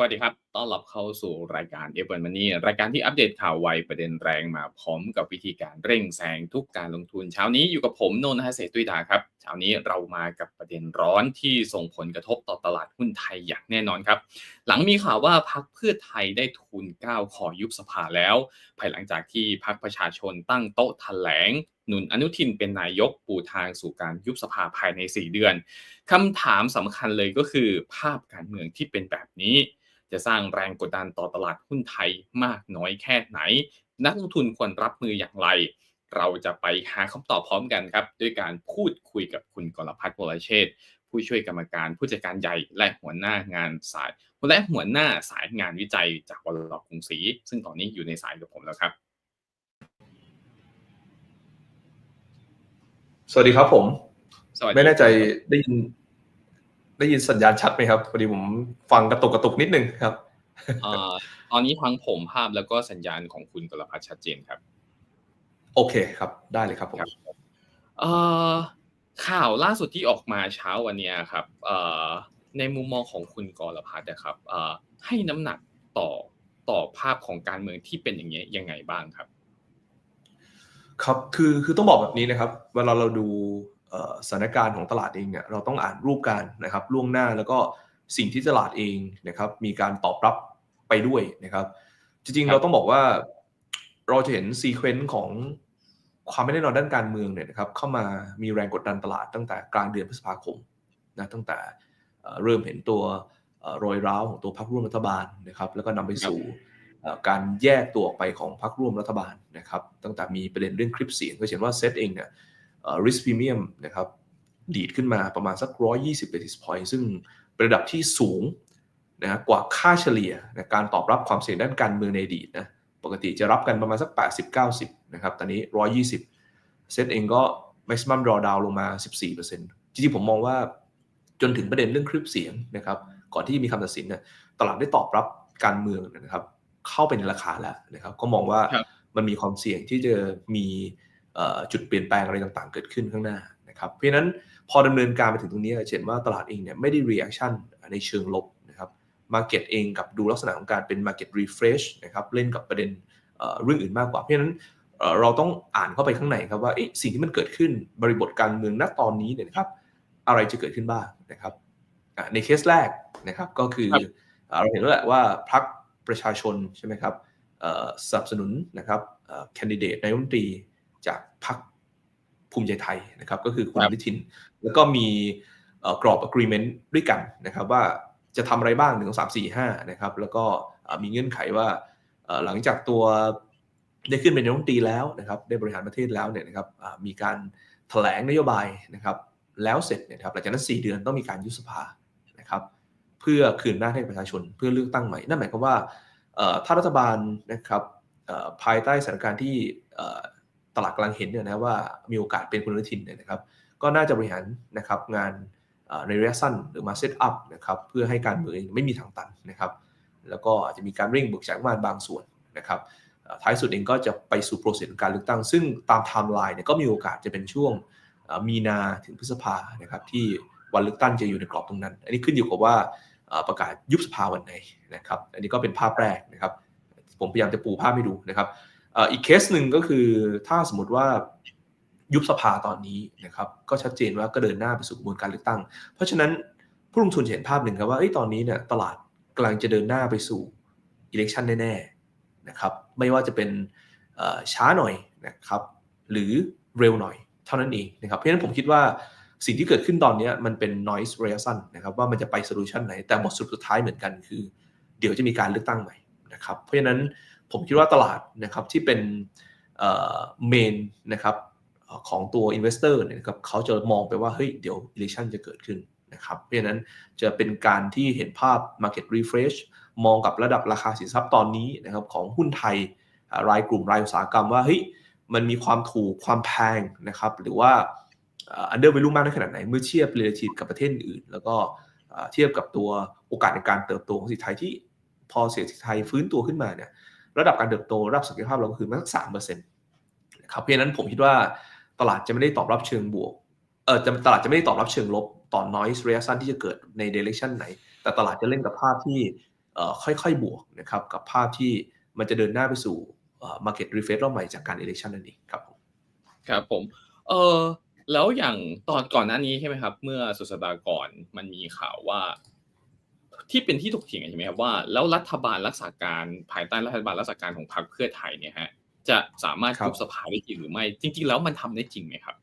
วัสดีครับ ต้อนรับเข้าสู่รายการเอเปิลมันนี่รายการที่อัปเดตข่าวไวประเด็นแรงมาพร้อมกับวิธีการเร่งแซงทุกการลงทุน เช้านี้อยู่กับผมนนทเศรษตุยดาครับ เช้านี้เรามากับประเด็นร้อนที่ส่งผลกระทบต่อตลาดหุ้นไทยอย่างแน่นอนครับ หลังมีข่าวว่าพักเพื่อไทยได้ทุนก้าวขอยุบสภาแล้ว ภายหลังจากที่พักประชาชนตั้งโต๊ะแถลงหนุนอนุทินเป็นนายกปูทางสู่การยุบสภาภายใน 4 เดือนคำถามสำคัญเลยก็คือภาพการเมืองที่เป็นแบบนี้ จะสร้างแรงกดดันต่อตลาดหุ้นไทยมากน้อยแค่ไหน นักลงทุนควรรับมืออย่างไร เราจะไปหาคำตอบพร้อมกันครับ ด้วยการพูดคุยกับคุณกรพัฒน์วรเชษฐ์ผู้ช่วยกรรมการผู้จัดการใหญ่และหัวหน้างานสายและหัวหน้าสายงานวิจัยจากวลกรุงศรีซึ่งตอนนี้อยู่ในสายกับผมแล้วครับ สวัสดีครับผมสวัสดีไม่แน่ใจได้ยิน ได้ยินสัญญาณชัดไหมครับพอดีผมฟังกระตุกกระตุกนิดนึงครับเอ่อตอนนี้ทั้งผมภาพแล้วก็สัญญาณของคุณกรพัฒน์ชัดเจนครับ โอเคครับได้เลยครับผมเอ่อข่าวล่าสุดที่ออกมาเช้าวันเนี้ยครับเอ่อในมุมมองของคุณกรพัฒน์นะครับเอ่อให้น้ำหนักต่อต่อภาพของการเมืองที่เป็นอย่างเงี้ยยังไงบ้างครับ ครับคือคือต้องบอกแบบนี้นะครับ เวลาเราดูเอ่อ สถานการณ์ของตลาดเองเนี่ยเราต้องอ่านรูปการณ์นะครับล่วงหน้าแล้วก็สิ่งที่ตลาดเองนะครับมีการตอบรับไปด้วยนะครับ จริงคๆรับเราต้องบอกว่าเราจะเห็นซีเควนต์ของความไม่แน่นอนด้านการเมืองเนี่ยนะครับเข้ามามีแรงกดดันตลาดตั้งแต่กลางเดือนพฤษภาคมนะตั้งแต่เอ่อเริ่มเห็นตัวเอ่อรอยร้าวของตัวพรรคร่วมรัฐบาลนะครับแล้วก็นำไปสู่เอ่อการแยกตัวออกไปของพรรคร่วมรัฐบาลนะครับตั้งแต่มีประเด็นเรื่องคลิปเสียงก็เห็นว่าเซตเองเนี่ยเอ่อ risk premium นะครับดีดขึ้นมาประมาณสัก 120 basis point ซึ่งเป็นระดับที่สูงนะกว่าค่าเฉลี่ยในการตอบรับความเสี่ยงด้านการเมืองในอดีตนะปกติจะรับกันประมาณสัก 80-90 นะครับ ตอนนี้ 120 เซตเองก็ maximum drawdown ลงมา 14%จริงๆ ผมมองว่าจนถึงประเด็นเรื่องคลิปเสียงนะครับ ก่อนที่จะมีคำตัดสินเนี่ยตลาดได้ตอบรับการเมืองนะครับ เข้าไปในราคาแล้วนะครับ ก็มองว่าครับมันมีความเสี่ยงที่จะมีเอ่อ จุดเปลี่ยนแปลงอะไรต่างๆ เกิดขึ้นข้างหน้านะครับเพราะฉะนั้นพอดำเนินการไปถึงตรงนี้จะเห็นว่าตลาดเองเนี่ยไม่ได้ reaction ในเชิงลบนะครับ market เองกับดูลักษณะของการเป็น market refresh นะครับเล่นกับประเด็นเอ่อเรื่องอื่นมากกว่า เพราะฉะนั้นเอ่อเราต้องอ่านเข้าไปข้างในครับว่าเอ๊ะสิ่งที่มันเกิดขึ้นบริบทการเมืองณตอนนี้เนี่ยนะครับอะไรจะเกิดขึ้นบ้างนะครับอะในเคสแรกนะครับก็คือครับเอ่อเราเห็นแล้วแหละว่าพรรคประชาชนใช่ไหมครับเอ่อสนับสนุนนะครับแคนดิเดตนายกรัฐมนตรี จากพรรคภูมิใจไทยนะครับ ก็คือคุณครัอบนุทิน แล้วก็มีเอ่อกรอบ agreement ด้วยกันนะครับ ว่าจะทำอะไรบ้างหนึ่งสามสี่ห้านะครับ แล้วก็เอ่อมีเงื่อนไขว่าเอ่อหลังจากตัวได้ขึ้นเป็นนายกรัฐมนตรีแล้วนะครับ ได้บริหารประเทศแล้วเนี่ยนะครับอ่ามีการแถลงนโยบายนะครับ แล้วเสร็จเนี่ยครับหลังจากนั้น 4 เดือนต้องมีการยุบสภานะครับ เพื่อคืนหน้าให้ประชาชนเพื่อเลือกตั้งใหม่ นั่นหมายความว่าเอ่อถ้ารัฐบาลนะครับเอ่อภายใต้สถานการณ์ที่เอ่อ ตลาดกำลังเห็นเนี่ยนะว่ามีโอกาสเป็นคุณอนุทินเนี่ยนะครับก็น่าจะบริหารนะครับงานในระยะสั้นหรือมาเซตอัพนะครับเพื่อให้การเมืองไม่มีทางตันนะครับแล้วก็อาจจะมีการเร่งเบิกจ่ายงมาบางส่วนนะครับท้ายสุดเองก็จะไปสู่โปรเซสการเลือกตั้ง ซึ่งตามไทม์ไลน์เนี่ยก็มีโอกาสจะเป็นช่วงมีนาถึงพฤษภานะครับที่วันเลือกตั้งจะอยู่ในกรอบตรงนั้น อันนี้ขึ้นอยู่กับว่าประกาศยุบสภาวันไหนนะครับ อันนี้ก็เป็นภาพแรกนะครับ ผมพยายามจะปูภาพให้ดูนะครับ อีกเคสหนึ่งก็คือถ้าสมมติว่ายุบสภาตอนนี้นะครับก็ชัดเจนว่าก็เดินหน้าไปสู่กระบวนการเลือกตั้ง เพราะฉะนั้นผู้ลงทุนเห็นภาพหนึ่งครับว่าเอ้ตอนนี้เนี่ยตลาดกำลังจะเดินหน้าไปสู่ election แน่ๆนะครับไม่ว่าจะเป็นช้าหน่อยนะครับหรือเร็วหน่อยเท่านั้นเองนะครับเพราะฉะนั้นผมคิดว่าสิ่งที่เกิดขึ้นตอนนี้มันเป็น noise ระยะสั้นนะครับว่ามันจะไป solution ไหนแต่บทสรุปสุดท้ายเหมือนกันคือ เดี๋ยวจะมีการเลือกตั้งใหม่นะครับเพราะฉะนั้น ผมคิดว่าตลาดนะครับที่เป็นเมนนะครับของตัว investor เนี่ยนะครับเขาจะมองไปว่าเฮ้ยเดี๋ยว election จะเกิดขึ้นนะครับเพราะฉะนั้นจะเป็นการที่เห็นภาพ market refresh มองกับระดับราคาสินทรัพย์ตอนนี้นะครับของหุ้นไทยรายกลุ่มรายอุตสาหกรรมว่าเฮ้ยมันมีความถูกความแพงนะครับหรือว่าอันเดอร์ value มากน้อยขนาดไหน เมื่อเทียบ relative กับประเทศอื่น แล้วก็เทียบกับตัวโอกาสในการเติบโตของเศรษฐกิจไทยที่พอเศรษฐกิจไทยฟื้นตัวขึ้นมาเนี่ย ระดับการเติบโตระดับศักยภาพเราก็คือมาสักสามเปอร์เซ็นต์นะครับเพราะฉะนั้นผมคิดว่าตลาดจะไม่ได้ตอบรับเชิงบวกเออจะตลาดจะไม่ได้ตอบรับเชิงลบต่อ noise ระยะสั้นที่จะเกิดใน direction ไหน แต่ตลาดจะเล่นกับภาพที่เอ่อค่อยๆบวกนะครับกับภาพที่มันจะเดินหน้าไปสู่เอ่อ market refresh รอบใหม่จากการ election นั่นเองครับผมครับผมเออแล้วอย่างตอนก่อนหน้านี้ใช่ไหมครับ เมื่อสุดสัปดาห์ก่อนมันมีข่าวว่า ที่เป็นที่ถกเถียงกันใช่ไหมครับว่าแล้วรัฐบาลรักษาการภายใต้รัฐบาลรักษาการของพรรคเพื่อไทยเนี่ยฮะจะสามารถครับยุบสภาได้จริงหรือไม่ จริง ๆ แล้วมันทำได้จริงไหมครับ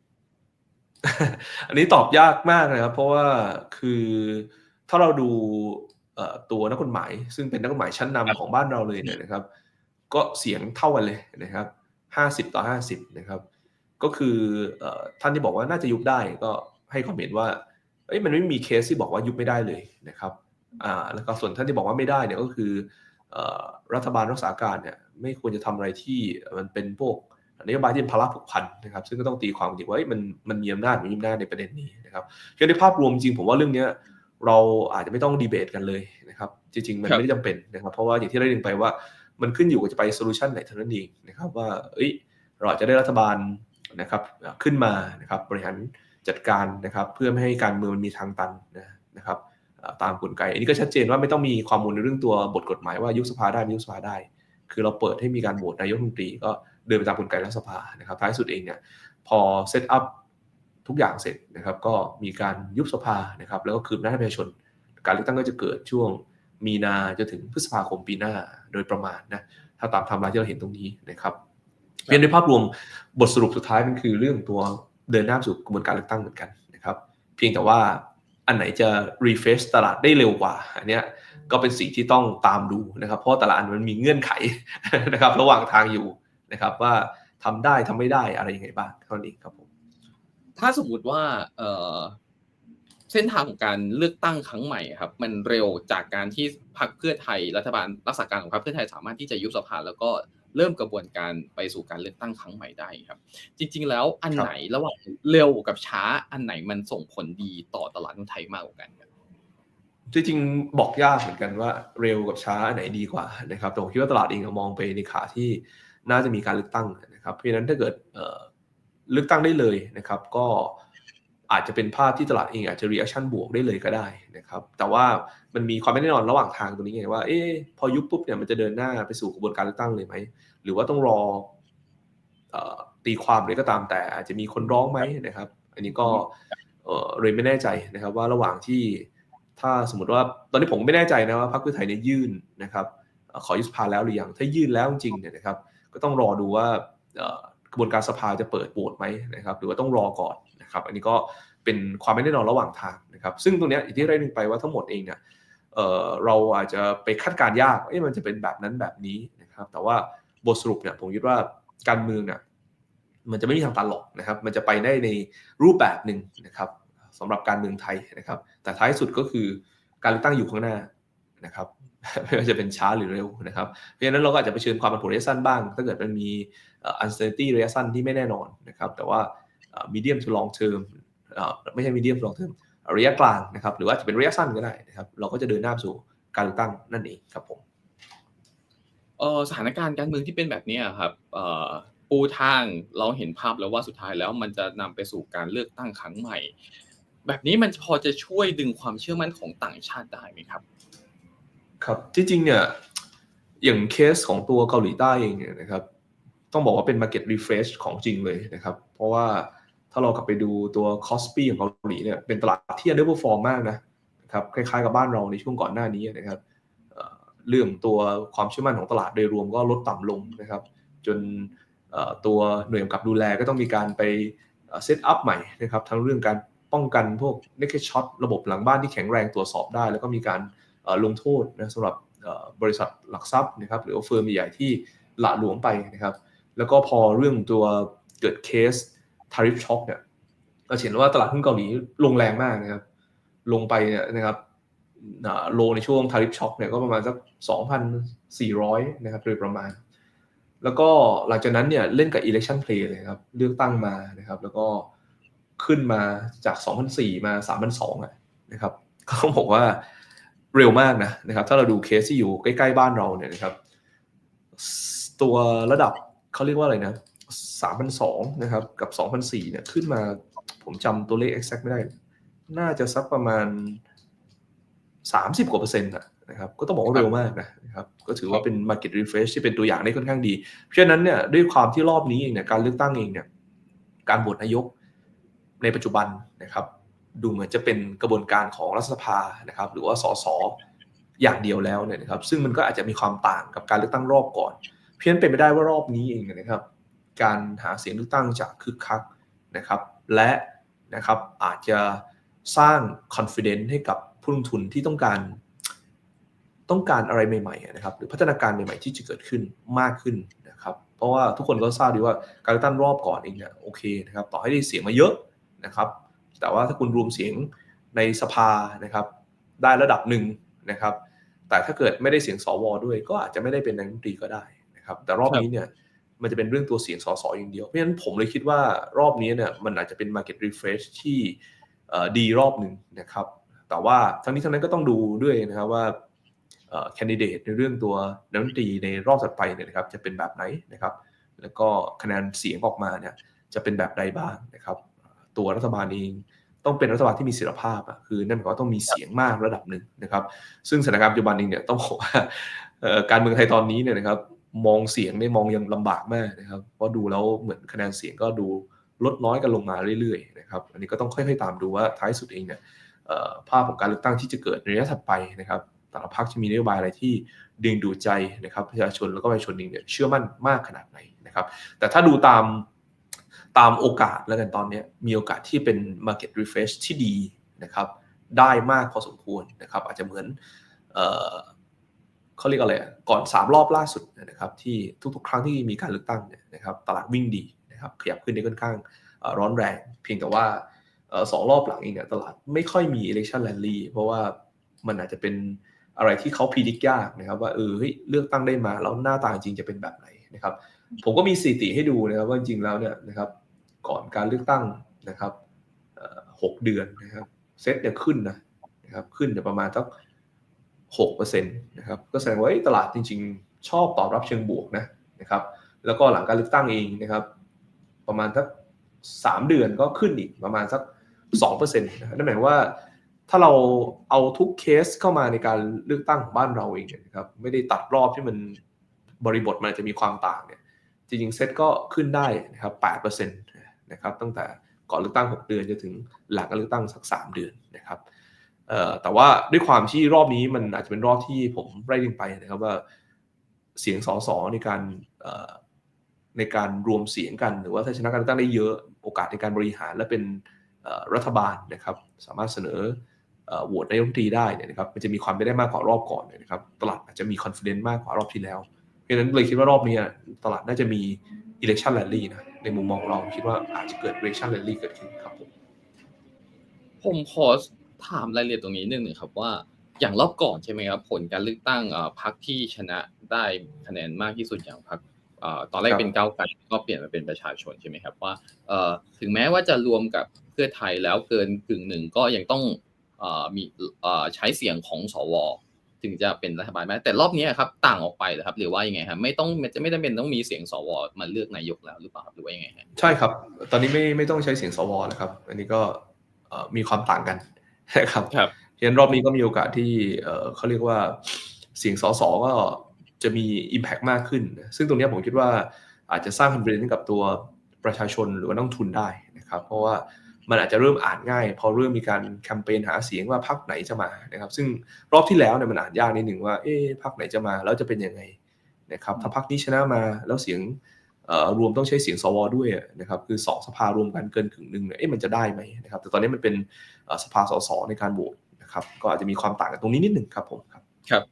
อันนี้ตอบยากมากนะครับ เพราะว่าคือถ้าเราดูเอ่อตัวนักกฎหมาย ซึ่งเป็นนักกฎหมายชั้นครับนำของบ้านเราเลยเนี่ยนะครับ ก็เสียงเท่ากันเลยนะครับห้าสิบต่อห้าสิบนะครับ ก็คือเอ่อท่านที่บอกว่าน่าจะยุบได้ก็ให้ความเห็นว่าเอ้ยมันไม่มีเคสที่บอกว่ายุบไม่ได้เลยนะครับ อ่าแล้วก็ส่วนท่านที่บอกว่าไม่ได้เนี่ยก็คือเอ่อรัฐบาลรักษาการเนี่ยไม่ควรจะทำอะไรที่มันเป็นพวกนโยบายที่เป็นภาระผูกพันนะครับ ซึ่งก็ต้องตีความกันอีกว่าเอ้ยมันมันมีอำนาจไม่มีอำนาจในประเด็นนี้นะครับคือในภาพรวมจริงผมว่าเรื่องเนี้ยเราอาจจะไม่ต้องดีเบตกันเลยนะครับ จริง ๆ มันครับไม่ได้จำเป็นนะครับ เพราะว่าอย่างที่ได้เรียนไปว่ามันขึ้นอยู่กับจะไปโซลูชันไหนเท่านั้นเองนะครับ ว่าเอ้ยเราอาจจะได้รัฐบาลนะครับเอ่อขึ้นมานะครับบริหารจัดการนะครับ เพื่อไม่ให้การเมืองมันมีทางตันนะนะครับเอ่อ ตามกลไก อันนี้ก็ชัดเจนว่าไม่ต้องมีความมูลในเรื่องตัวบทกฎหมายว่ายุบสภาได้ไม่ยุบสภาได้ คือเราเปิดให้มีการโหวตนายกรัฐมนตรีก็เดินไปตามกลไกรัฐสภานะครับท้ายสุดเองเนี่ยพอเซตอัพทุกอย่างเสร็จนะครับก็มีการยุบสภานะครับแล้วก็คืนอำนาจให้ประชาชน การเลือกตั้งก็จะเกิดช่วงมีนาจนถึงพฤษภาคมปีหน้าโดยประมาณนะถ้าตามไทม์ไลน์ที่เราเห็นตรงนี้นะครับเพียงในภาพรวมบทสรุปสุดท้ายมันคือเรื่องตัวเดินหน้าสู่กระบวนการเลือกตั้งเหมือนกันนะครับ เพียงแต่ว่า อันไหนจะ refresh ตลาดได้เร็วกว่าอันเนี้ยก็เป็นสิ่งที่ต้องตามดูนะครับ เพราะแต่ละอันมันมีเงื่อนไขนะครับ ระหว่างทางอยู่นะครับ ว่าทำได้ทำไม่ได้อะไรยังไงบ้างเท่านั้ครับผมถ้าสมมุติว่าเออเส้นทางของการเลือกตั้งครั้งใหม่ครับ มันเร็วจากการที่พรรคเพื่อไทยรัฐบาลรักษาการของพรรคเพื่อไทยสามารถที่จะยุบสภาแล้วก็ เริ่มกระบวนการไปสู่การเลือกตั้งครั้งใหม่ได้ครับ จริง ๆ แล้วอันครับไหนระหว่างเร็วกับช้าอันไหนมันส่งผลดีต่อตลาดหุ้นไทยมากกว่ากันครับจริงๆบอกยากเหมือนกันว่าเร็วกับช้าอันไหนดีกว่านะครับแต่ผมคิดว่าตลาดเองมองไปในขาที่น่าจะมีการเลือกตั้งนะครับเพราะฉะนั้นถ้าเกิดเอ่อเลือกตั้งได้เลยนะครับ ก็อาจจะเป็นภาพที่ตลาดเองอาจจะ reaction บวกได้เลยก็ได้นะครับ แต่ว่า มันมีความไม่แน่นอนระหว่างทางตรงนี้ไงว่าเอ๊ะพอยุบปุ๊บเนี่ยมันจะเดินหน้าไปสู่กระบวนการเลือกตั้งเลยไหมหรือว่าต้องรออตีความหรือก็ตามแต่ อาจจะมีคนร้องไหมนะครับ อันนี้ก็เอ่อเลยไม่แน่ใจนะครับ ว่าระหว่างที่ถ้าสมมติว่าตอนนี้ผมไม่แน่ใจนะว่าพรรคเพื่อไทยเนี่ยยื่นนะครับเอ่อขอยุบสภาแล้วหรือยังถ้ายื่นแล้วจริงเนี่ยนะครับ ก็ต้องรอดูว่ากระบวนการสภาจะเปิดโหวตไหมนะครับ หรือว่าต้องรอก่อนนะครับ อันนี้ก็เป็นความไม่แน่นอนระหว่างทางนะครับ ซึ่งตรงเนี้ยอย่างที่ได้นึงไปว่าทั้งหมดเองเนี่ย เเราอาจจะไปคาดการยากเอ๊ะมันจะเป็นแบบนั้นแบบนี้นะครับ แต่ว่าบทสรุปเนี่ยผมคิดว่าการเมืองเนี่ยมันจะไม่มีทางตันหรอกนะครับ มันจะไปได้ในรูปแบบหนึ่งนะครับสำหรับการเมืองไทยนะครับ แต่ท้ายสุดก็คือการเลือกตั้งอยู่ข้างหน้านะครับไม่ว่าจะเป็นช้าหรือเร็วนะครับ เพราะฉะนั้นเราก็อาจจะเผชิญความผันผวนระยะสั้นบ้าง ถ้าเกิดมันมีอ่อ uncertainty ระยะสั้นที่ไม่แน่นอนนะครับ แต่ว่าเอ่อ medium to long term เอ่อไม่ใช่ medium to long term ระยะกลางนะครับหรือว่าจะเป็นระยะสั้นก็ได้นะครับเราก็จะเดินหน้าสู่การเลือกตั้งนั่นเองครับผมเออสถานการณ์การเมืองที่เป็นแบบเนี้ยครับเอ่อปูทางเราเห็นภาพแล้วว่าสุดท้ายแล้วมันจะนำไปสู่การเลือกตั้งครั้งใหม่ แบบนี้มันพอจะช่วยดึงความเชื่อมั่นของต่างชาติได้ไหมครับ ครับจริงๆเนี่ยอย่างเคสของตัวเกาหลีใต้เองเนี่ยนะครับ ต้องบอกว่าเป็น market refresh ของจริงเลยนะครับ เพราะว่า ถ้าเรากลับไปดูตัว c o s p i ของเกาหลีเนี่ยเป็นตลาดที่ underperform มากนะครับคล้ายๆกับบ้านเราในช่วงก่อนหน้านี้นะครับเรื่องตัวความเชื่อมั่นของตลาดโดยรวมก็ลดต่ำลงนะครับ จนตัวหน่วยกำกับดูแลก็ต้องมีการไปเซตอัพใหม่นะครับทั้งเรื่องการป้องกันพวก naked shot ระบบหลังบ้านที่แข็งแรงตรวจสอบได้ แล้วก็มีการลงโทษนะสำหรับบริษัทหลักทรัพย์นะครับหรือเฟิร์มใหญ่ๆที่หละหลวมไปนะครับ แล้วก็พอเรื่องตัวเกิดเคส tariff shock เนี่ยเราเห็นว่าตลาดหุ้นเกาหลีลงแรงมากนะครับ ลงไปเนี่ยนะครับโลในช่วง tariff shock เนี่ยก็ประมาณสัก 2,400 นะครับโดยประมาณ แล้วก็หลังจากนั้นเนี่ยเล่นกับ election play เลยครับ เลือกตั้งมานะครับ แล้วก็ขึ้นมาจาก 2,004 มา 3,002อะนะครับก็ต้องบอกว่าเร็วมากนะนะครับ ถ้าเราดูเคสที่อยู่ใกล้ ๆ บ้านเราเนี่ยนะครับ ตัวระดับเขาเรียกว่าอะไรนะ 3,002นะครับกับ 2,004เนี่ยขึ้นมาผมจำตัวเลข exact ไม่ได้ น่าจะสักประมาณ 30 กว่าเปอร์เซ็นต์นะครับก็ต้องบอกว่าเร็วมากนะครับก็ถือว่าเป็น market refresh ที่เป็นตัวอย่างได้ค่อนข้างดี เพราะฉะนั้นเนี่ยด้วยความที่รอบนี้เองเนี่ยการเลือกตั้งเองเนี่ยการโหวตนายกในปัจจุบันนะครับดูเหมือนจะเป็นกระบวนการของรัฐสภานะครับหรือว่าสสอย่างเดียวแล้วเนี่ยนะครับซึ่งมันก็อาจจะมีความต่างกับการเลือกตั้งรอบก่อน เพี้ยนเป็นไปได้ว่ารอบนี้เองนะครับ การหาเสียงเลือกตั้งจะคึกคักนะครับ และนะครับอาจจะสร้าง confidence ให้กับผู้ลงทุนที่ต้องการต้องการอะไรใหม่ๆนะครับหรือพัฒนาการใหม่ๆที่จะเกิดขึ้นมากขึ้นนะครับเพราะว่าทุกคนก็ทราบดีว่าการเลือกตั้งรอบก่อนเองเนี่ยโอเคนะครับต่อให้ได้เสียงมาเยอะนะครับ แต่ว่าถ้าคุณรวมเสียงในสภานะครับได้ระดับหนึ่งนะครับ แต่ถ้าเกิดไม่ได้เสียงสวด้วย ก็อาจจะไม่ได้เป็นนายกรัฐมนตรีก็ได้นะครับแต่รอบนี้เนี่ย มันจะเป็นเรื่องตัวเสียงสสอย่างเดียว เพราะฉะนั้นผมเลยคิดว่ารอบนี้เนี่ยมันอาจจะเป็น market refresh ที่ดีรอบหนึ่งนะครับ แต่ว่าทั้งนี้ทั้งนั้นก็ต้องดูด้วยนะครับว่าแคนดิเดตในเรื่องตัวนายกรัฐมนตรีในรอบถัดไปเนี่ยนะครับจะเป็นแบบไหนนะครับ แล้วก็คะแนนเสียงออกมาเนี่ยจะเป็นแบบใดบ้างนะครับ ตัวรัฐบาลเองต้องเป็นรัฐบาลที่มีเสถียรภาพอะคือนั่นหมายความว่าต้องมีเสียงมากระดับหนึ่งนะครับ ซึ่งสถานการณ์ปัจจุบันเองเนี่ยต้องบอกว่าการเมืองไทยตอนนี้เนี่ยนะครับ มองเสียงเนี่มองยังลำบากมากนะครับ เพราะดูแล้วเหมือนคะแนนเสียงก็ดูลดน้อยกันลงมาเรื่อยๆนะครับ อันนี้ก็ต้องค่อยๆตามดูว่าท้ายสุดเองเนี่ยภาพของการเลือกตั้งที่จะเกิดในระยะถัดไปนะครับ แต่ละพรรคจะมีนโยบายอะไรที่ดึงดูดใจนะครับประชาชนแล้วก็ประชาชนเองเนี่ยเชื่อมั่นมากขนาดไหนนะครับ แต่ถ้าดูตามตามโอกาสแล้วกันตอนนี้มีโอกาสที่เป็น market refresh ที่ดีนะครับ ได้มากพอสมควรนะครับ อาจจะเหมือน เขาเรียกอะไรก่อน 3 รอบล่าสุดนะครับที่ทุกๆ ครั้งที่มีการเลือกตั้งเนี่ยนะครับตลาดวิ่งดีนะครับขยับขึ้นได้ค่อนข้างร้อนแรง เพียงแต่ว่าสองรอบหลังเองเนี่ยตลาดไม่ค่อยมี election rally เพราะว่ามันอาจจะเป็นอะไรที่เขาพิจิตรยากนะครับว่าเออเลือกตั้งได้มาแล้วหน้าตาจริงจะเป็นแบบไหนนะครับ ผมก็มีสถิติให้ดูนะครับว่าจริงแล้วเนี่ยนะครับก่อนการเลือกตั้งนะครับหกเดือนนะครับเซ็ตเนี่ยขึ้นนะนะครับขึ้นเนี่ยประมาณสัก หกเปอร์เซ็นะครับก็แสดงว่าตลาดจริง ๆ ชอบตอบรับเชิงบวกนะนะครับแล้วก็หลังการเลือกตั้งเองนะครับ ประมาณสักสามเดือนก็ขึ้นอีกประมาณสักสองเปอร์เซ็นต์นั่นหมายว่าถ้าเราเอาทุกเคสเข้ามาในการเลือกตั้งของบ้านเราเองนะครับไม่ได้ตัดรอบที่มันบริบทมันจะมีความต่างเนี่ยจริงๆเซตก็ขึ้นได้นะครับแปดเปอร์เซ็นต์นะครับตั้งแต่ก่อนเลือกตั้ง 6 เดือนจนถึงหลังการเลือกตั้งสัก 3 เดือนนะครับ แต่ว่าด้วยความที่รอบนี้มันอาจจะเป็นรอบที่ผมไล่เรียงไปนะครับว่าเสียงสสในการในการรวมเสียงกัน หรือว่าถ้าชนะการเลือกตั้งได้เยอะโอกาสในการบริหารและเป็นรัฐบาลนะครับ สามารถเสนอโหวตนายกรัฐมนตรีได้นะครับ มันจะมีความไม่ได้มากกว่ารอบก่อนนะครับ ตลาดอาจจะมีคอนฟ idence มากกว่ารอบที่แล้ว เพราะฉะนั้นเลยคิดว่ารอบนี้ตลาดน่าจะมี election rally นะในมุมมองเราคิดว่าอาจจะเกิด election rally เกิดขึ้นครับผมผมขอ ถามรายละเอียดตรงนี้นึงหนึ่งครับว่าอย่างรอบก่อนใช่ไหมครับผลการเลือกตั้งพรรคที่ชนะได้คะแนนมากที่สุดอย่างพรรคตอนแรกเป็นก้าวไกลก็เปลี่ยนมาเป็นประชาชนใช่ไหมครับว่าถึงแม้ว่าจะรวมกับเพื่อไทยแล้วเกินกึ่งหนึ่งก็ยังต้องมีใช้เสียงของสวถึงจะเป็นรัฐบาลไหมแต่รอบนี้ครับต่างออกไปเหรอครับหรือว่ายังไงครับไม่ต้องจะไม่จำเป็นต้องมีเสียงสวมาเลือกนายกแล้วหรือเปล่าหรือว่ายังไงใช่ครับ ตอนนี้ไม่ไม่ต้องใช้เสียงสวแล้วครับ อันนี้ก็มีความต่างกัน นะครับครับเช่นรอบนี้ก็มีโอกาสที่เขาเรียกว่าเสียงสสก็จะมี Impact มากขึ้น ซึ่งตรงนี้ผมคิดว่าอาจจะสร้าง confidence ให้กับตัวประชาชนหรือว่านักทุนได้นะครับ เพราะว่ามันอาจจะเริ่มอ่านง่าย พอเริ่มมีการแคมเปญหาเสียงว่าพรรคไหนจะมานะครับ ซึ่งรอบที่แล้วเนี่ยมันอ่านยากนิดหนึ่งว่าเอ๊ะพรรคไหนจะมาแล้วจะเป็นยังไงนะครับถ้าพรรคนี้ชนะมาแล้วเสียง รวมต้องใช้เสียงสวด้วยนะครับคือสองสภารวมกันเกินกึ่งหนึ่งเนี่ยเอ๊ะมันจะได้ไหมนะครับแต่ตอนนี้มันเป็นสภาสสในการโหวตนะครับก็อาจจะมีความต่างกันตรงนี้นิดหนึ่งครับผมครับครับ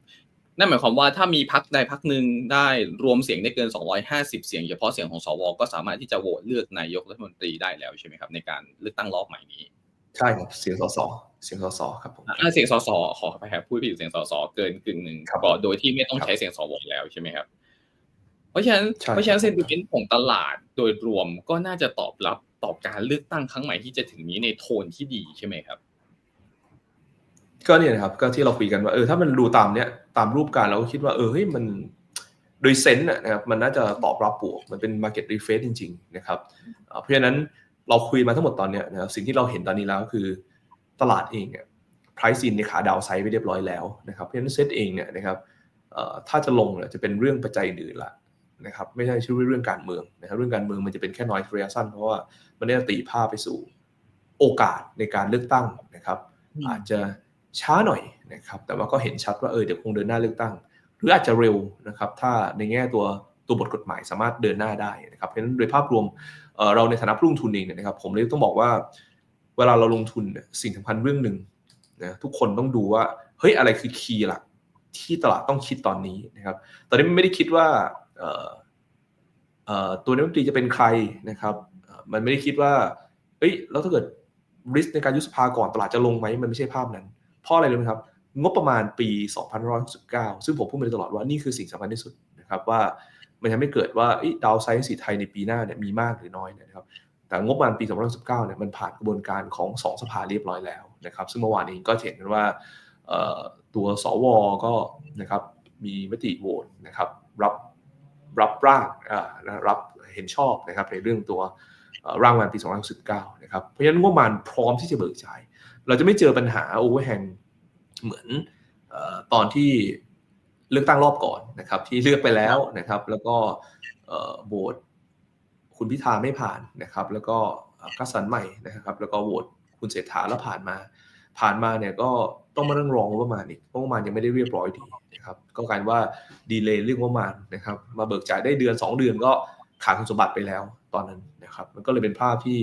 นั่นหมายความว่าถ้ามีพักใดพักหนึ่งได้รวมเสียงได้เกิน 250 เสียงเฉพาะเสียงของสวก็สามารถที่จะโหวตเลือกนายกรัฐมนตรีได้แล้วใช่ไหมครับในการเลือกตั้งรอบใหม่นี้ใช่ครับเสียงสสเสียงสสครับผมถ้าเสียงสสขอไปครับพูดผิดเสียงสสเกินกึ่งหนึ่งก่อนโดยที่ไม่ต้องใช้เสียงสวแล้วใช่ไหมครับ เพราะฉะนั้นเพราะฉะนั้นเซนติเมนต์ของตลาดโดยรวมก็น่าจะตอบรับตอบการเลือกตั้งครั้งใหม่ที่จะถึงนี้ในโทนที่ดีใช่ไหมครับ ก็เนี่ยนะครับก็ที่เราคุยกันว่าเออถ้ามันดูตามเนี้ยตามรูปการเราก็คิดว่าเออเฮ้ยมันโดยเซนต์นะครับมันน่าจะตอบรับบวกมันเป็น market refresh จริง ๆ นะครับเพราะฉะนั้นเราคุยมาทั้งหมดตอนเนี้ยนะครับสิ่งที่เราเห็นตอนนี้แล้วคือตลาดเองเนี่ย price in ในขาดาวไซด์ไปเรียบร้อยแล้วนะครับเพราะฉะนั้นเซตเองเนี่ยนะครับเอ่อถ้าจะลงเนี่ยจะเป็นเรื่องปัจจัยอื่นละ นะครับไม่ใช่ชื่อเรื่องการเมืองนะครับเรื่องการเมืองมันจะเป็นแค่น้อยระยะสั้นเพราะว่ามันได้ตีภาพไปสู่โอกาสในการเลือกตั้งนะครับอืมอาจจะช้าหน่อยนะครับ แต่ว่าก็เห็นชัดว่าเออเดี๋ยวคงเดินหน้าเลือกตั้ง หรืออาจจะเร็วนะครับ ถ้าในแง่ตัวตัวบทกฎหมายสามารถเดินหน้าได้นะครับเพราะฉะนั้นโดยภาพรวมเอ่อเราในฐานะผู้ลงทุนเองเนี่ยนะครับ ผมเลยต้องบอกว่า เวลาเราลงทุนเนี่ยสิ่งสำคัญเรื่องหนึ่งนะทุกคนต้องดูว่าเฮ้ยอะไรคือคีย์หลักที่ตลาดต้องคิดตอนนี้นะครับ ตอนนี้มันไม่ได้คิดว่าเอ่อเอ่อ ตัวนักดนตรีจะเป็นใครนะครับมันไม่ได้คิดว่าเอ้ยแล้วถ้าเกิด risk ในการยุบสภาก่อนตลาดจะลงไหมมันไม่ใช่ภาพนั้น เพราะอะไรรู้ไหมครับ งบประมาณปี 2569 ซึ่งผมพูดมาตลอดว่านี่คือสิ่งสำคัญที่สุดนะครับว่ามันจะไม่เกิดว่าดาวไซน์สีไทยในปีหน้าเนี่ยมีมากหรือน้อยนะครับแต่งบประมาณปี 2019เนี่ยมันผ่านกระบวนการของ 2 สภาเรียบร้อยแล้วนะครับซึ่งเมื่อวานเองก็เห็นกันว่าตัวสวก็นะครับมีมติโหวตนะครับรับ รับร่างรับเห็นชอบนะครับในเรื่องตัวร่างงานปี 2019 นะครับ เพราะฉะนั้นงบประมาณพร้อมที่จะเบิกจ่าย เราจะไม่เจอปัญหาโอเวอร์แฮงเหมือนตอนที่เลือกตั้งรอบก่อนนะครับ ที่เลือกไปแล้วนะครับ แล้วก็โหวตคุณพิธาไม่ผ่านนะครับ แล้วก็เอ่อคัดสรรใหม่นะครับ แล้วก็โหวตคุณเศรษฐาแล้วผ่านมา ผ่านมาเนี่ยก็ต้องมาเรื่องรองงบประมาณอีกงบประมาณยังไม่ได้เรียบร้อยดีนะครับก็กลายว่าดีเลย์เรื่องงบประมาณนะครับมาเบิกจ่ายได้เดือน 2 เดือนก็ขาดคุณสมบัติไปแล้วตอนนั้นนะครับมันก็เลยเป็นภาพที่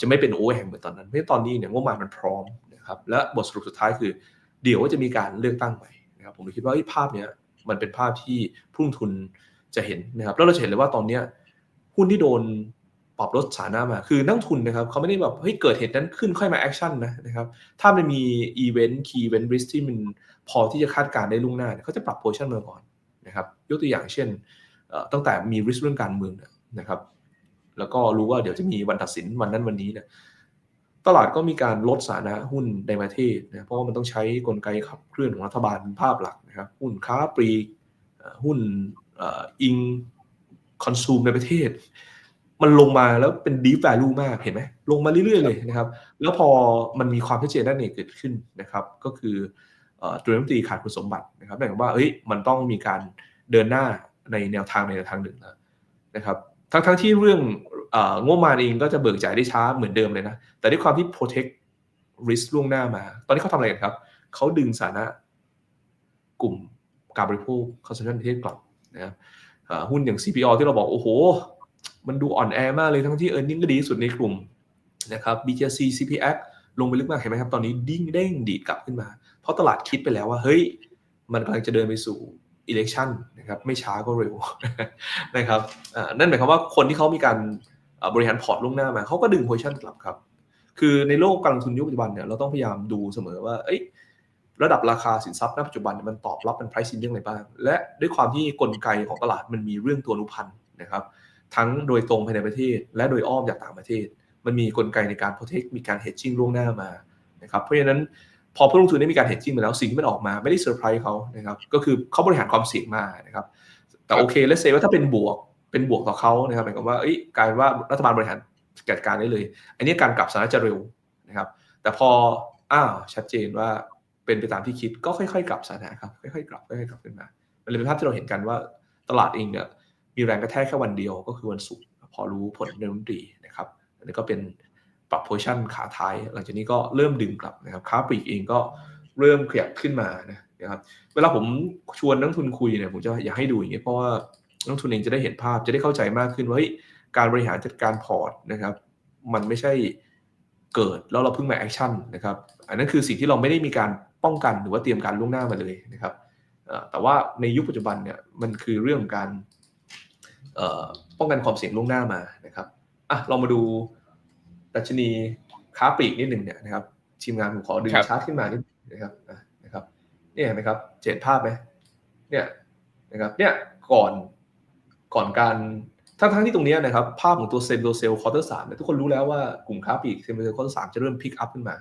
จะไม่เป็นโอเวอร์แฮงเหมือนตอนนั้นเพราะตอนนี้เนี่ยงบประมาณมันพร้อมนะครับและบทสรุปสุดท้ายคือ เดี๋ยวจะมีการเลือกตั้งใหม่นะครับผมเลยคิดว่าเอ้ภาพเนี้ยมันเป็นภาพที่ผู้ลงทุนจะเห็นนะครับแล้วเราจะเห็นเลยว่าตอนเนี้ยหุ้นที่โดน ปรับลดฐานะมา คือนักทุนนะครับเขาไม่ได้แบบเฮ้ยเกิดเหตุนั้นขึ้นค่อยมาแอคชั่นนะนะครับ ถ้ามันมีอีเวนต์คีย์เวนต์ริสที่มันพอที่จะคาดการณ์ได้ล่วงหน้าเนเขาจะปรับโพชั่นมาก่อนนะครับ ยกตัวอย่างเช่นตั้งแต่มีริสเรื่องการเมืองนะครับ แล้วก็รู้ว่าเดี๋ยวจะมีวันตัดสินวันนั้นวันนี้เนี่ยตลาดก็มีการลดสานะหุ้นในประเทศนะเพราะว่ามันต้องใช้กลไกขับเคลื่อนของรัฐบาลเป็นภาพหลักนะครับ หุ้นค้าปลีกหุ้นอิงคอนซูมในประเทศ มันลงมาแล้วเป็นดีฟแวลูมากเห็นไหมลงมาเรื่อยๆเลยนะครับ แล้วพอมันมีความชัดเจนด้านนี้เกิดขึ้นนะครับ ก็คือเอ่อตัวรัฐมนตรีขาดคุณสมบัตินะครับนั่นหมายความว่าเอ้ยมันต้องมีการเดินหน้าในแนวทางในแนวทางหนึ่งแล้วนะครับทั้งทั้งที่เรื่องเอ่องบประมาณเองก็จะเบิกจ่ายได้ช้าเหมือนเดิมเลยนะ แต่ด้วยความที่ protect risk ล่วงหน้ามา ตอนนี้เขาทำอะไรกันครับ เขาดึงสถานะกลุ่มการบริโภค consumption ประเทศกลับนะครับเอ่อหุ้นอย่าง CPO ที่เราบอก โอ้โห มันดูอ่อนแอมากเลยทั้งที่ e a r n i n g ก็ดีที่สุดในกลุ่มนะครับ BTC CPX ลงไปลึกมากเห็นไหมครับ ตอนนี้ดิ้งเด้งดีดกลับขึ้นมา เพราะตลาดคิดไปแล้วว่า เฮ้ย มันกำลังจะเดินไปสู่ election นะครับไม่ช้าก็เร็วนะครับนั่นหมายความว่าคนที่เขามีการบริหารพอร์ตล่วงหน้ามาเขาก็ดึงโพชั่นกลับครับ คือในโลกการลงทุนยุคปัจจุบันเนี่ยเราต้องพยายามดูเสมอว่าเอ้ระดับราคาสินทรัพย์ณปัจจุบันมันตอบรับเป็น price in เรื่องอะไรบ้าง และด้วยความที่กลไกของตลาดมันมีเรื่องตัวนุพันธ์นะครับ ทั้งโดยตรงภายในประเทศ และโดยอ้อมจากต่างประเทศ มันมีกลไกในการ protect มีการ hedging ล่วงหน้ามานะครับเพราะฉะนั้นพอผู้ลงทุนได้มีการ hedging มาแล้วสิ่งที่มันออกมาไม่ได้เซอร์ไพรส์เขานะครับก็คือเขาบริหารความเสี่ยงมานะครับแต่โอเคเลสเซว่าถ้าเป็นบวกเป็นบวกต่อเขานะครับหมายความว่าเอ้ยกลายเป็นว่ารัฐบาลบริหารจัดการได้เลย อันนี้การกลับสถานะจะเร็วนะครับ แต่พออ้าวชัดเจนว่าเป็นไปตามที่คิดก็ค่อยๆ กลับสถานะครับค่อยๆกลับค่อยๆกลับขึ้นมา มันเลยเป็นภาพที่เราเห็นกันว่าตลาดเองเนี่ย มีแรงกระแทกแค่วันเดียวก็คือวันศุกร์พอรู้ผลเดิมดีนะครับอันนี้ก็เป็นปรับโพชั่นขาท้าย หลังจากนี้ก็เริ่มดึงกลับนะครับค้าปลีกเองก็เริ่มขยับขึ้นมานะครับเวลาผมชวนนักทุนคุยเนี่ยผมจะอยากให้ดูอย่างนี้เพราะว่านักทุนเองจะได้เห็นภาพจะได้เข้าใจมากขึ้นว่าการบริหารจัดการพอร์ตนะครับ มันไม่ใช่เกิดแล้วเราเพิ่งมาแอคชั่นนะครับอันนั้นคือสิ่งที่เราไม่ได้มีการป้องกันหรือว่าเตรียมการล่วงหน้ามาเลยนะครับแต่ว่าในยุคปัจจุบันเนี่ยมันคือเรื่องการ ป้องกันความเสี่ยงล่วงหน้ามานะครับอะเรามาดูดัชนีค้าปลีกนิดหนึ่งเนี่ยนะครับทีมงานผมขอดึงครับชาร์ตขึ้นมานิดนะครับอะนะครับเนี่ยเห็นไหมครับเห็นภาพไหมเนี่ยนะครับเนี่ยก่อนก่อนการทั้งทั้งที่ตรงเนี้ยนะครับภาพของตัวเซมโดเซลคอร์เตอร์สามเนี่ยทุกคนรู้แล้วว่ากลุ่มค้าปลีกเซมโดเซลคอร์เตอร์สามจะเริ่มพิกอัพขึ้นมา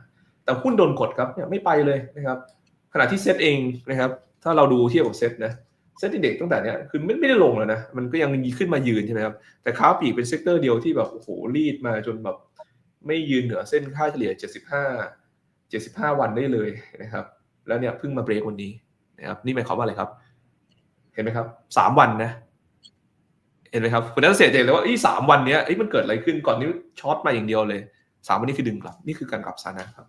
แต่หุ้นโดนกดครับเนี่ยไม่ไปเลยนะครับขณะที่เซตเองนะครับถ้าเราดูเทียบกับเซตนะ เซตเด็กตั้งแต่เนี้ยคือไม่ไม่ได้ลงเลยนะ มันก็ยังมีขึ้นมายืนใช่ไหมครับ แต่ค้าปลีกเป็นเซกเตอร์เดียวที่แบบโอ้โหรีดมาจนแบบไม่ยืนเหนือเส้นค่าเฉลี่ย 75 75 วันได้เลยนะครับ แล้วเนี่ยเพิ่งมาเบรกวันนี้นะครับ นี่หมายความว่าอะไรครับ เห็นไหมครับสามวันนะ เห็นไหมครับคุณนัทเสียใจเลยว่าอีสามวันเนี้ยมันเกิดอะไรขึ้นก่อนนี้ช็อตมาอย่างเดียวเลยสามวันนี้คือดึงกลับ นี่คือการกลับสานะครับ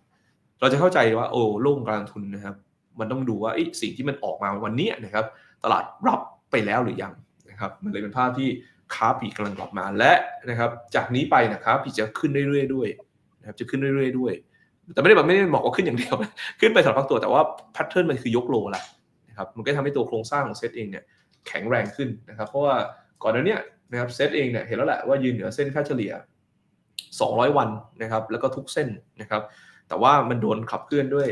เราจะเข้าใจว่าโอ้โลกการลงทุนนะครับ มันต้องดูว่าอสิ่งที่มันออกมาวันนี้นะครับ ตลาดรับไปแล้วหรือยังนะครับมันเลยเป็นภาพที่ค้าปีกกำลังกลับมาและนะครับจากนี้ไปนะครับปีจะขึ้นเรื่อยๆด้วยนะครับจะขึ้นเรื่อยๆด้วย แต่ไม่ได้แบบไม่ได้บอกว่าขึ้นอย่างเดียว ขึ้นไปสำหรับตัวแต่ว่าแพทเทิร์นมันคือยกโลละนะครับมันก็ทำให้ตัวโครงสร้างของเซตเองเนี่ยแข็งแรงขึ้นนะครับ เพราะว่าก่อนหน้านี้นะครับเซตเองเนี่ยเห็นแล้วแหละว่ายืนเหนือเส้นค่าเฉลี่ย 200 วันนะครับแล้วก็ทุกเส้นนะครับแต่ว่ามันโดนขับเคลื่อนด้วย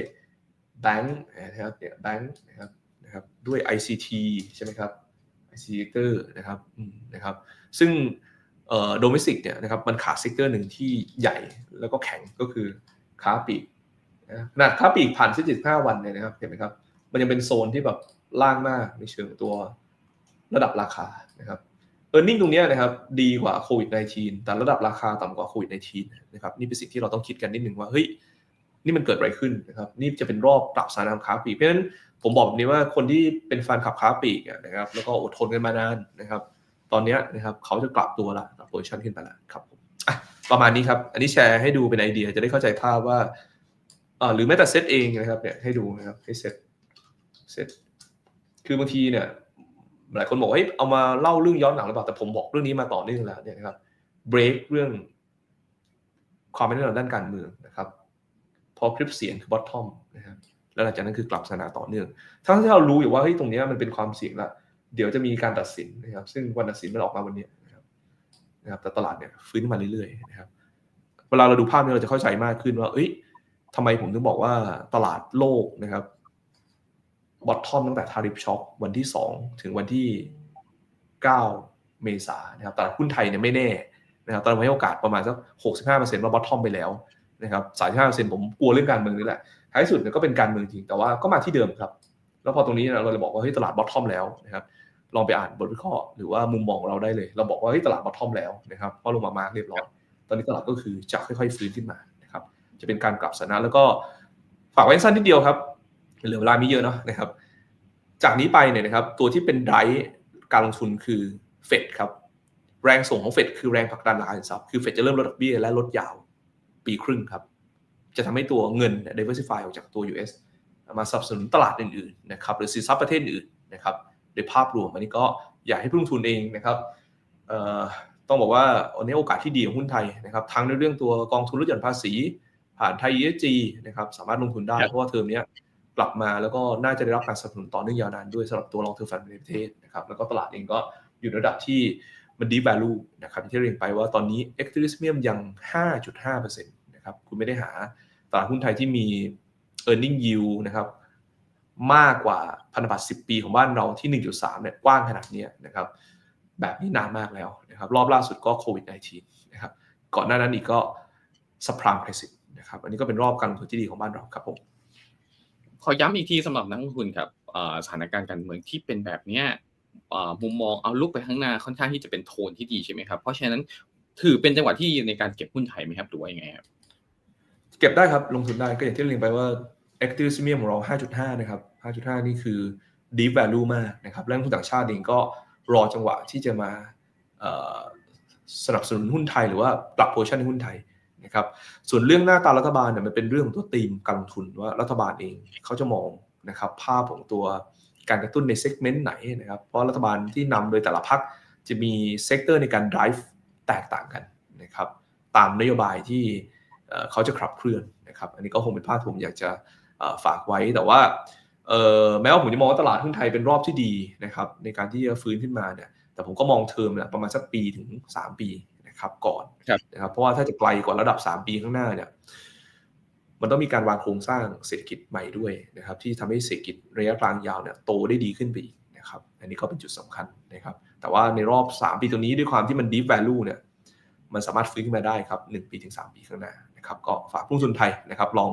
แบงค์นะครับเนี่ยแบงค์นะครับ นะครับด้วย ICT ใช่ไหมครับ ICT นะครับนะครับ ซึ่งโดเมสิกเนี่ยนะครับมันขาดเซกเตอร์หนึ่งที่ใหญ่แล้วก็แข็งก็คือค้าปลีกขนาดค้าปลีกผ่านเส้น75วันเนี่ยนะครับเห็นไหมครับ มันยังเป็นโซนที่แบบล่างมากในเชิงตัวระดับราคานะครับเออร์เน็งตรงนี้นะครับดีกว่าโควิด -19 แต่ระดับราคาต่ำกว่าโควิด -19 นะครับนี่เป็นสิ่งที่เราต้องคิดกันนิดนึงว่าเฮ้ย นี่มันเกิดอะไรขึ้นนะครับนี่จะเป็นรอบปรับสานารค้าปีกเพราะฉะนั้นผมบอกแบบนี้ว่าคนที่เป็นแฟนขับค้าปีกนะครับ แล้วก็อดทนกันมานานนะครับ ตอนนี้นะครับเขาจะกลับตัวละกลับโพซิชันขึ้นไปล้วครับผมประมาณนี้ครับ อันนี้แชร์ให้ดูเป็นไอเดียจะได้เข้าใจภาพว่าหรือแม้แต่เซตเองนะครับเนี่ยให้ดูนะครับให้เซตเซตคือบางทีเนี่ยหลายคนบอกเฮ้ยเอามาเล่าเรื่องย้อนหลังหรือเปล่าแต่ผมบอกเรื่องนี้มาต่อเนื่องแล้วเนี่ยนะครับเบรกเรื่องความไม่แน่นอนด้านการเมืองนะครับ พอคลิปเสียงคือบอททอมนะครับแล้วหลังจากนั้นคือกลับสนาต่อเนื่อง ทั้งที่เรารู้อยู่ว่าเฮ้ยตรงนี้มันเป็นความเสี่ยงละเดี๋ยวจะมีการตัดสินนะครับ ซึ่งวันตัดสินมันออกมาวันนี้นะครับนะครับแต่ตลาดเนี่ยฟื้นมาเรื่อยๆนะครับเวลาเราดูภาพนี้เราจะเข้าใจมากขึ้นว่า เอ้ยทำไมผมถึงบอกว่าตลาดโลกนะครับบอททอมตั้งแต่ทาริฟช็อควันที่ 2 ถึงวันที่ 9 เมษายนนะครับตลาดหุ้นไทยเนี่ยไม่แน่นะครับตอนนี้ให้โอกาสประมาณสัก 65%ว่าบอททอมไปแล้ว นะครับ35%ผมกลัวเรื่องการเมืองนี่แหละท้ายสุดเนี่ยก็เป็นการเมืองจริงแต่ว่าก็มาที่เดิมครับ แล้วพอตรงนี้เราเลยบอกว่าเฮ้ยตลาดบอททอมแล้วนะครับลองไปอ่านบทวิเคราะห์หรือว่ามุมมองเราได้เลย เราบอกว่าเฮ้ยตลาดบอททอมแล้วนะครับพอลงมามาเรียบร้อยตอนนี้ตลาดก็คือจะค่อยๆฟื้นขึ้นมานะครับจะเป็นการกลับสนะแล้วก็ฝากไว้สั้นนิดเดียวครับเหลือเวลาไม่เยอะเนาะนะครับ จากนี้ไปเนี่ยนะครับตัวที่เป็นไดร์การลงทุนคือเฟดครับแรงส่งของเฟดคือแรงผลักดันราคาสินทรัพย์คือเฟดจะเริ่มลดดอกเบี้ยและลดยาว ปีครึ่งครับ จะทำให้ตัวเงิน diversify ออกจากตัว US มาสนับสนุนตลาดอื่นๆนะครับหรือสินทรัพย์ประเทศอื่นนะครับโดยภาพรวมอันนี้ก็อยากให้ผู้ลงทุนเองนะครับต้องบอกว่าอันนี้โอกาสที่ดีของหุ้นไทยนะครับทั้งในเรื่องตัวกองทุนลดหย่อนภาษี ผ่านไทย ESG นะครับสามารถลงทุนได้เพราะว่าเทอมนี้กลับมาแล้วก็น่าจะได้รับการสนับสนุนต่อเนื่องยาวนานด้วยสำหรับตัวลองเทอมฟันในประเทศนะครับแล้วก็ตลาดเองก็อยู่ระดับที่มันดี value นะครับที่เรียนไปว่าตอนนี้ e x t r i s m i u m ยัง 5.5%นะครับคุณไม่ได้หาตลาดหุ้นไทยที่มี e a r n i n g yield นะครับมากกว่าพันธบัตร10 ปีของบ้านเราที่ 1.3เนี่ยกว้างขนาดนี้นะครับแบบนี้นานมากแล้วนะครับรอบล่าสุดก็โควิด -19 นะครับก่อนหน้านั้นอีกก็สปรามคริสินะครับอันนี้ก็เป็นรอบการลงทุนที่ดีของบ้านเราครับผมขอย้ำอีกทีสำหรับนักลงทุนครับสถานการณ์การเมืองที่เป็นแบบเนี้ยมุมมองเอาลุกไปข้างหน้าค่อนข้างที่จะเป็นโทนที่ดีใช่ไหมครับเพราะฉะนั้นถือเป็นจังหวะที่ในการเก็บหุ้นไทยไหมครับหรือว่ายังไงครับ เก็บได้ครับ ลงทุนได้ก็อย่างที่เรียนไปว่า active premium ของเรา 5.5 นะครับ 5.5 นี่คือ deep value มากนะครับและนักลงทุนต่างชาติเองก็รอจังหวะที่จะมาสนับสนุนหุ้นไทยหรือว่าปรับโพชั่นในหุ้นไทยนะครับ ส่วนเรื่องหน้าตารัฐบาลเนี่ยมันเป็นเรื่องของตัวธีมการลงทุนว่ารัฐบาลเองเขาจะมองนะครับภาพของตัวการกระตุ้นในเซกเมนต์ไหนนะครับ เพราะรัฐบาลที่นำโดยแต่ละพรรคจะมีเซกเตอร์ในการ drive แตกต่างกันนะครับ ตามนโยบายที่ เขาจะขับเคลื่อนนะครับอันนี้ก็คงเป็นภาพผมอยากจะฝากไว้แต่ว่าแม้ว่าผมจะมองว่าตลาดหุ้นไทยเป็นรอบที่ดีนะครับในการที่จะฟื้นขึ้นมาเนี่ยแต่ผมก็มองเทอมเนี่ยประมาณสักปีถึง 3 ปีนะครับก่อนนะครับเพราะว่าถ้าจะไกลกว่าระดับ 3 ปีข้างหน้าเนี่ยมันต้องมีการวางโครงสร้างเศรษฐกิจใหม่ด้วยนะครับที่ทำให้เศรษฐกิจระยะกลางยาวเนี่ยโตได้ดีขึ้นไปอีกนะครับอันนี้ก็เป็นจุดสำคัญนะครับแต่ว่าในรอบ 3 ปีตรงนี้ด้วยความที่มัน deep value เนี่ยมันสามารถฟื้นขึ้นมาได้ครับ1ปีถึง 3 ปีข้างหน้า นะครับก็ฝากผู้ลงทุนไทยนะครับลอง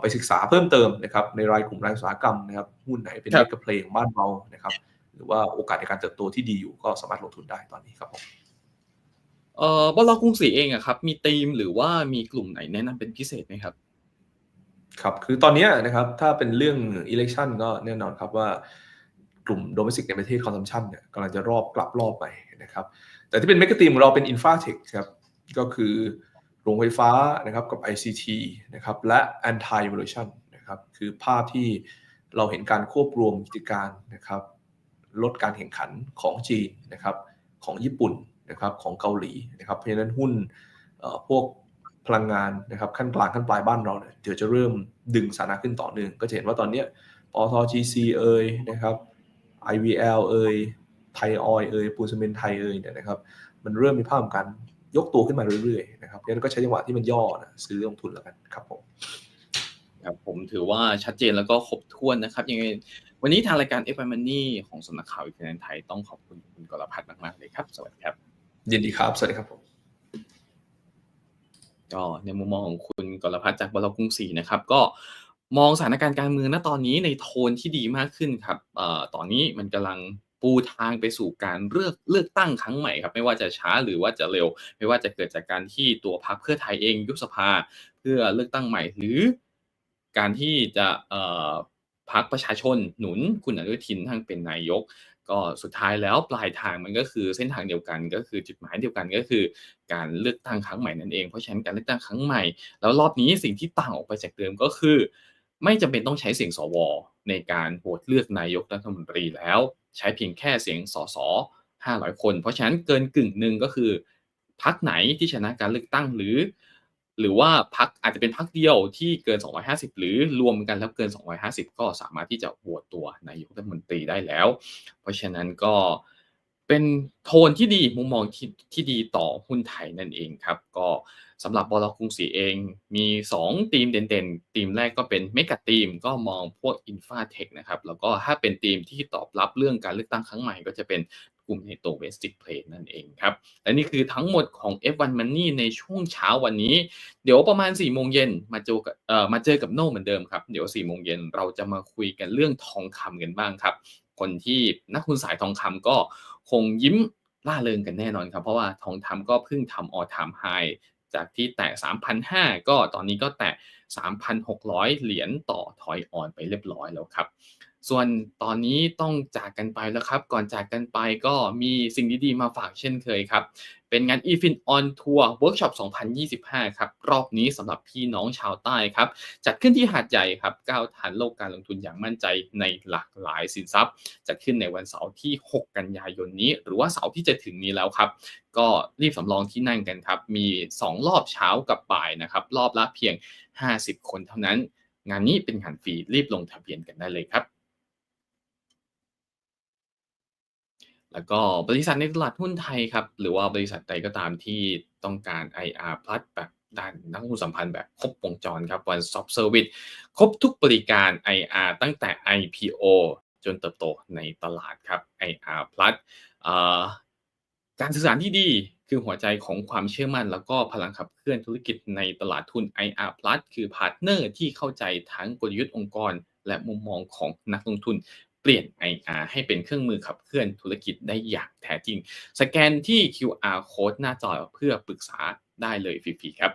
ไปศึกษาเพิ่มเติมนะครับในรายกลุ่มรายอุตสาหกรรมนะครับหุ้นไหนเป็นเมกะเพลงบ้านเรานะครับ หรือว่าโอกาสในการเติบโตที่ดีอยู่ก็สามารถลงทุนได้ตอนนี้ครับผมเอ่อบลกรุงศรีเองอะครับมีธีมหรือว่ามีกลุ่มไหนแนะนำเป็นพิเศษไหมครับครับคือตอนเนี้ยนะครับถ้าเป็นเรื่อง election ก็แน่นอนครับว่ากลุ่ม domestic ในประเทศ consumption เนี่ยกำลังจะรอบกลับรอบไปนะครับแต่ที่เป็น mega theme ของเราเป็น infratech ครับก็คือโรงไฟฟ้านะครับกับ ICT นะครับและ anti evolution นะครับคือภาพที่เราเห็นการควบรวมกิจการนะครับลดการแข่งขันของจีนนะครับของญี่ปุ่นนะครับของเกาหลีนะครับเพราะฉะนั้นหุ้นพวกพลังงานนะครับขั้นกลางขั้นปลายบ้านเราเนี่ยเดี๋ยวจะเริ่มดึงสถานะขึ้นต่อเนื่องก็จะเห็นว่าตอนเนี้ยปตท GC เอ่ยนะครับ IVL เอ่ยไทยออยเอ่ยปูนซีเมนไทยเอ่ยเนี่ยนะครับมันเริ่มมีภาพของการ ยกตัวขึ้นมาเรื่อยๆนะครับเพราะฉะนั้นก็ใช้จังหวะที่มันย่อนะซื้อลงทุนแล้วกันครับผมครับผมถือว่าชัดเจนแล้วก็ครบถ้วนนะครับยังไงวันนี้ทางรายการ f อ Money ของสำนักข่าวอินเทอร์เน็ตไทยต้องขอบคุณคุณกรพัฒน์มากๆเลยครับ สวัสดีครับ ยินดีครับ สวัสดีครับผมก็ในมุมมองของคุณกรพัฒน์จากบลกรุงศรีนะครับ ก็มองสถานการณ์การเมืองณตอนนี้ในโทนที่ดีมากขึ้นครับเอ่อตอนนี้มันกำลัง ปูทางไปสู่การเลือกเลือกตั้งครั้งใหม่ครับไม่ว่าจะช้าหรือว่าจะเร็ว ไม่ว่าจะเกิดจากการที่ตัวพรรคเพื่อไทยเองยุบสภาเพื่อเลือกตั้งใหม่ หรือการที่จะพรรคประชาชนหนุนคุณอนุทินทั้งเป็นนายก ก็สุดท้ายแล้วปลายทางมันก็คือเส้นทางเดียวกันก็คือจุดหมายเดียวกันก็คือ การเลือกตั้งครั้งใหม่นั่นเองเพราะฉะนั้นการเลือกตั้งครั้งใหม่ แล้วรอบนี้สิ่งที่ต่างออกไปจากเดิมก็คือ ไม่จำเป็นต้องใช้เสียงสว ในการโหวตเลือกนายกรัฐมนตรีแล้ว ใช้เพียงแค่เสียงสส500 คน เพราะฉะนั้นเกินกึ่งหนึ่งก็คือพักไหนที่ชนะการเลือกตั้งหรือ หรือว่าพักอาจจะเป็นพักเดียวที่เกิน 250 หรือรวมกันแล้วเกิน 250 ก็สามารถที่จะโหวตตัวนายกรัฐมนตรีได้แล้ว เพราะฉะนั้นก็เป็นโทนที่ดีมุมมองที่ที่ดีต่อหุ้นไทยนั่นเองครับ ก็สำหรับบลกรุงศรีเองมี2ธีมเด่นๆธีมแรกก็เป็นเมกะธีมก็มองพวกอินฟาเทคนะครับแล้วก็ถ้าเป็นธีมที่ตอบรับเรื่องการเลือกตั้งครั้งใหม่ก็จะเป็นกลุ่มในตัวเวสติกเพลนั่นเองครับ และนี่คือทั้งหมดของ F1 Money ในช่วงเช้าวันนี้ เดี๋ยวประมาณ4ี่โมงเย็นมาเจอกับเอ่อมาเจอกับโน่เหมือนเดิมครับ เดี๋ยว4ี่โมงเย็นเราจะมาคุยกันเรื่องทองคำกันบ้างครับ คนที่นักคุณสายทองคำก็คงยิ้มล่าเริงกันแน่นอนครับ เพราะว่าทองคำก็เพิ่งทำออทามไฮจากที่แตะ3,500ก็ตอนนี้ก็แตะ3,600 เหรียญต่อทอยออนไปเรียบร้อยแล้วครับ ส่วนตอนนี้ต้องจากกันไปแล้วครับ ก่อนจากกันไปก็มีสิ่งดีๆมาฝากเช่นเคยครับ เป็นงาน eFin on Tour Workshop 2025 ครับ รอบนี้สำหรับพี่น้องชาวใต้ครับ จัดขึ้นที่หาดใหญ่ครับก้าวทันโลกการลงทุนอย่างมั่นใจในหลากหลายสินทรัพย์ จัดขึ้นในวันเสาร์ที่ 6 กันยายนนี้ หรือว่าเสาร์ที่จะถึงนี้แล้วครับ ก็รีบสำรองที่นั่งกันครับ มี 2 รอบเช้ากับบ่ายนะครับ รอบละเพียง 50 คนเท่านั้น งานนี้เป็นงานฟรีรีบลงทะเบียนกันได้เลยครับ แล้วก็บริษัทในตลาดหุ้นไทยครับ หรือว่าบริษัทใดก็ตามที่ต้องการ IR plus แบบด้านนักลงทุนสัมพันธ์แบบครบวงจรครับ One Stop Service ครบทุกบริการ IR ตั้งแต่ IPO จนเติบโตในตลาดครับ IR plus การสื่อสารที่ดีคือหัวใจของความเชื่อมั่น แล้วก็พลังขับเคลื่อนธุรกิจในตลาดทุน IR plus คือพาร์ทเนอร์ที่เข้าใจทั้งกลยุทธ์องค์กร และมุมมองของนักลงทุน เปลี่ยน IR ให้เป็นเครื่องมือขับเคลื่อนธุรกิจได้อย่างแท้จริง สแกนที่ QR code หน้าจอเพื่อปรึกษาได้เลยฟรีๆครับ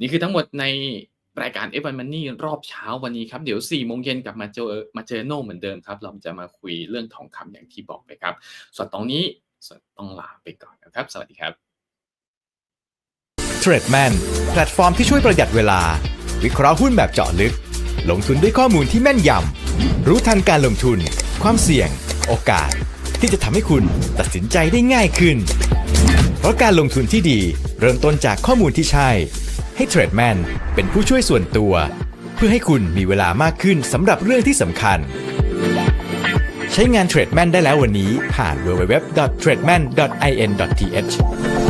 นี่คือทั้งหมดในรายการ F1 Money รอบเช้าวันนี้ครับ เดี๋ยว4โมงเย็นกลับมาเจอมาเจอโน่เหมือนเดิมครับ เราจะมาคุยเรื่องทองคำอย่างที่บอกไปครับ ส่วนตรงนี้ต้องลาไปก่อนนะครับ สวัสดีครับเทรดแมนแพลตฟอร์มที่ช่วยประหยัดเวลา วิเคราะห์หุ้นแบบเจาะลึก ลงทุนด้วยข้อมูลที่แม่นยำ รู้ทันการลงทุน ความเสี่ยง โอกาส ที่จะทำให้คุณตัดสินใจได้ง่ายขึ้น เพราะการลงทุนที่ดีเริ่มต้นจากข้อมูลที่ใช่ ให้เทรดแมนเป็นผู้ช่วยส่วนตัว เพื่อให้คุณมีเวลามากขึ้นสำหรับเรื่องที่สำคัญ ใช้งานเทรดแมนได้แล้ววันนี้ผ่าน www.trademan.in.th